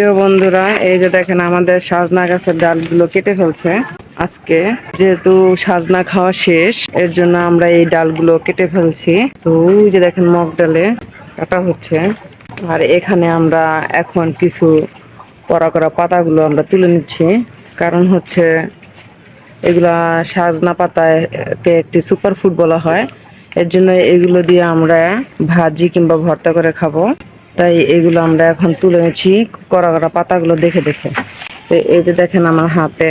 প্রিয় বন্ধুরা, এই যে দেখেন আমাদের সাজনা গাছের ডালগুলো কেটে ফেলছে। আজকে যেহেতু সাজনা খাওয়া শেষ, এর জন্য আমরা এই ডালগুলো কেটে ফেলছি। তো যে দেখেন মগ ডালে কাটা হচ্ছে। আর এখানে আমরা এখন কিছু কড়া করা পাতাগুলো আমরা তুলে নিচ্ছি। কারণ হচ্ছে এগুলা সাজনা পাতায় কে একটি সুপার ফুড বলা হয়। এর জন্য এগুলো দিয়ে আমরা ভাজি কিংবা ভর্তা করে খাব। তাই এগুলো আমরা এখন তুলে নিচ্ছি কড়া কড়া পাতাগুলো দেখে দেখে। তো এই যে দেখেন আমার হাতে,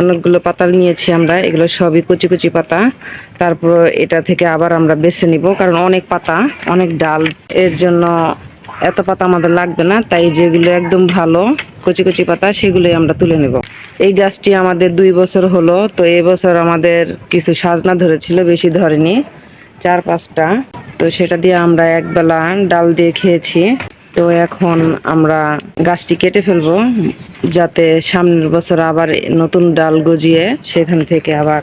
অনেকগুলো পাতা নিয়েছি আমরা, এগুলো সবই কুচি কুচি পাতা। তারপর এটা থেকে আবার আমরা বেছে নিব, কারণ অনেক পাতা, অনেক ডাল। এর জন্য এত পাতা আমাদের লাগবে না, তাই যেগুলো একদম ভালো কচি কচি পাতা, সেগুলোই আমরা তুলে নেব। এই গাছটি আমাদের দুই বছর হলো, তো এবছর আমাদের কিছু সাজনা ধরেছিল, বেশি ধরেনি, চার পাঁচটা। তো সেটা দিয়ে আমরা একবেলা ডাল দিয়ে খেয়েছি। তো এখন আমরা গাছটি কেটে ফেলব, যাতে সামনের বছর আবার নতুন ডাল গজিয়ে সেখান থেকে আবার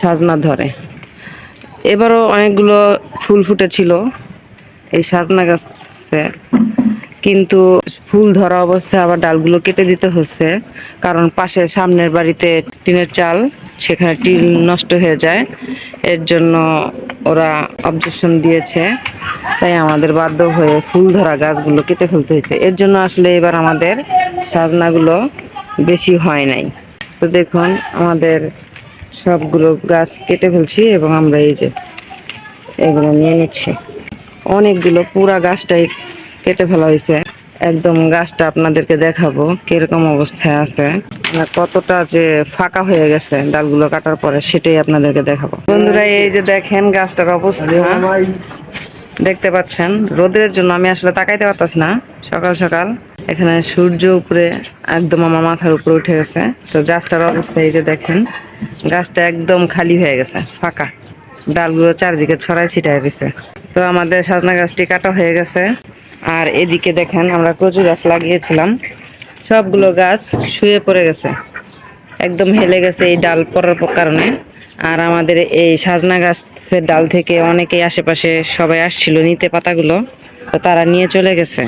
সাজনা ধরে। এবারও অনেকগুলো ফুল ফুটেছিল এই সাজনা গাছে, কিন্তু ফুল ধরা অবস্থায় আবার ডালগুলো কেটে দিতে হচ্ছে, কারণ পাশে সামনের বাড়িতে টিনের চাল, সেখানে টিন নষ্ট হয়ে যায়। এর জন্য ওরা অবজেকশন দিয়েছে। তাই আমাদের বাধ্য হয়ে ফুল ধরা গাছগুলো কেটে ফেলতে হয়েছে। এর জন্য আসলে এবার আমাদের সাজনাগুলো বেশি হয় নাই। তো দেখুন, আমাদের সবগুলো গাছ কেটে ফেলছি এবং আমরা এই যে এগুলো নিয়ে নিচ্ছি। অনেকগুলো পুরা গাছটাই কেটে ফেলা হয়েছে। একদম গাছটা আপনাদেরকে দেখাবো, কীরকম অবস্থায় আছে। কতটা যে ফাঁকা হয়ে গেছে ডালগুলো কাটার পরে, সেটাই আপনাদেরকে দেখাবো। বন্ধুরা, এই যে দেখেন গাছটার অবস্থা। দেখতে পাচ্ছেন? রোদের জন্য আমি আসলে তাকাইতে পারতাছি না। সকাল সকাল। এখানে সূর্য উপরে, একদম আমার মাথার উপরে উঠে গেছে। তো গাছটার অবস্থা এই যে দেখেন, গাছটা একদম খালি হয়ে গেছে, ফাঁকা। ডালগুলো চারিদিকে ছড়াই ছিটাই গেছে তো আমাদের সাজনা গাছটি কাটা হয়ে গেছে। আর এদিকে দেখেন আমরা কচু গাছ লাগিয়েছিলাম। সবগুলো গাছ শুয়ে পড়ে গেছে। একদম হেলে গেছে এই ডাল পড়ার কারণে। আর আমাদের এই সাজনা গাছের ডাল থেকে অনেকেই আশেপাশে সবাই আসছিল নিতে পাতাগুলো। তো তারা নিয়ে চলে গেছে।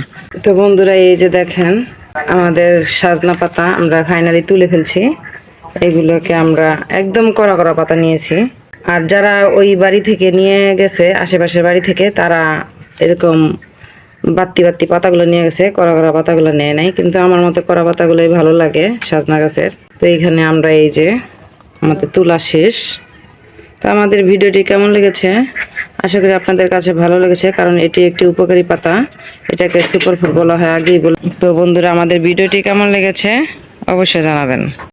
তো বন্ধুরা, এই যে দেখেন, আমাদের সাজনা পাতা আমরা ফাইনালি তুলে ফেলছি। এগুলোকে আমরা একদম কড়া কড়া পাতা নিয়েছি। আর যারা ওই বাড়ি থেকে নিয়ে গেছে, আশেপাশের বাড়ি থেকে, তারা এরকম বাত্তি বাত্তি পাতাগুলো নিয়ে গেছে, কড়া কড়া পাতাগুলো নেয় নাই, কিন্তু আমার মতে কড়া পাতাগুলোই ভালো লাগে সাজনা গাছের। তো এইখানে আমরা এই যে আমাদের তোলা শেষ। তো আমাদের ভিডিওটি কেমন লেগেছে? আশা করি আপনাদের কাছে ভালো লেগেছে, কারণ এটি একটি উপকারী পাতা। এটাকে সুপারফুড বলা হয় আগেই বল। তো বন্ধুরা, আমাদের ভিডিওটি কেমন লেগেছে অবশ্যই জানাবেন।